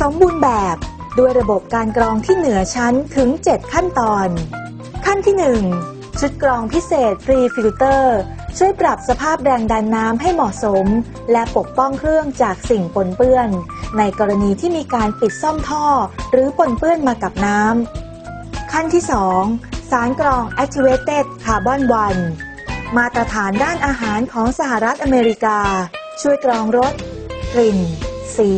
สมบูรณ์แบบด้วยระบบการกรองที่เหนือชั้นถึง 7 ขั้นตอน ขั้นที่ 1 ชุดกรองพิเศษฟรีฟิลเตอร์ช่วยปรับสภาพแรงดันน้ำให้เหมาะสม และปกป้องเครื่องจากสิ่งปนเปื้อน ในกรณีที่มีการปิดซ่อมท่อ หรือปนเปื้อนมากับน้ำขั้นที่ 2 สารกรอง Activated Carbon 1 มาตรฐานด้านอาหารของสหรัฐอเมริกา ช่วยกรองรส กลิ่น สี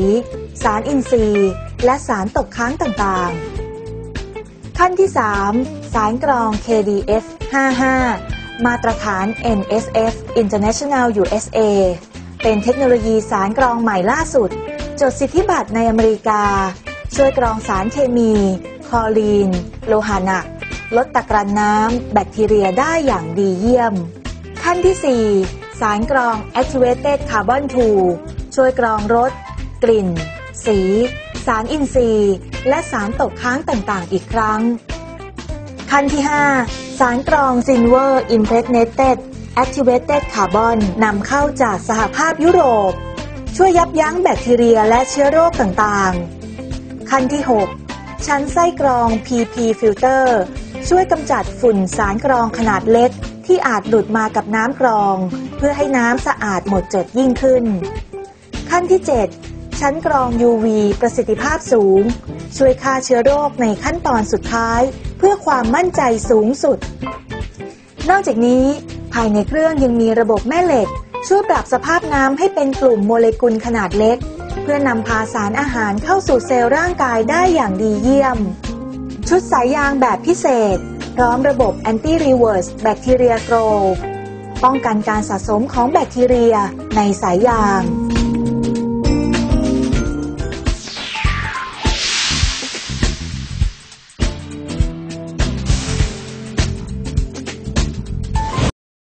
สารอินทรีย์ และสารตกค้างต่างๆ ขั้นที่ 3 สารกรอง KDF 55 มาตรฐาน NSF International USA เป็นเทคโนโลยีสารกรองใหม่ล่าสุด จดสิทธิบัตรในอเมริกา ช่วยกรองสารเคมี คลอรีน โลหะหนัก ลดตะกรันน้ำ แบคทีเรียได้อย่างดีเยี่ยม ขั้นที่ 4 สารกรอง Activated Carbon 2ช่วยกรองรส กลิ่น สี สารอินทรีย์ และสารตกค้างต่างๆ อีกครั้ง ขั้นที่ 5 สารกรอง Silver Impregnated Activated Carbon นำเข้าจากสหภาพยุโรป ช่วยยับยั้งแบคทีเรียและเชื้อโรคต่างๆ ขั้นที่ 6 ชั้นไส้กรอง PP Filter ช่วยกำจัดฝุ่นสารกรองขนาดเล็กที่อาจหลุดมากับน้ำกรอง เพื่อให้น้ำสะอาดหมดจดยิ่งขึ้น ขั้นที่ 7 ชั้นกรอง UV ประสิทธิภาพสูง ช่วยฆ่าเชื้อโรคในขั้นตอนสุดท้าย เพื่อความมั่นใจสูงสุด นอกจากนี้ ภายในเครื่องยังมีระบบแม่เหล็ก ช่วยปรับสภาพน้ำให้เป็นกลุ่มโมเลกุลขนาดเล็ก เพื่อนำพาสารอาหารเข้าสู่เซลล์ร่างกายได้อย่างดีเยี่ยม ชุดสายยางแบบพิเศษ พร้อมระบบ Anti Reverse Bacteria Grow ป้องกันการสะสมของแบคทีเรียในสายยาง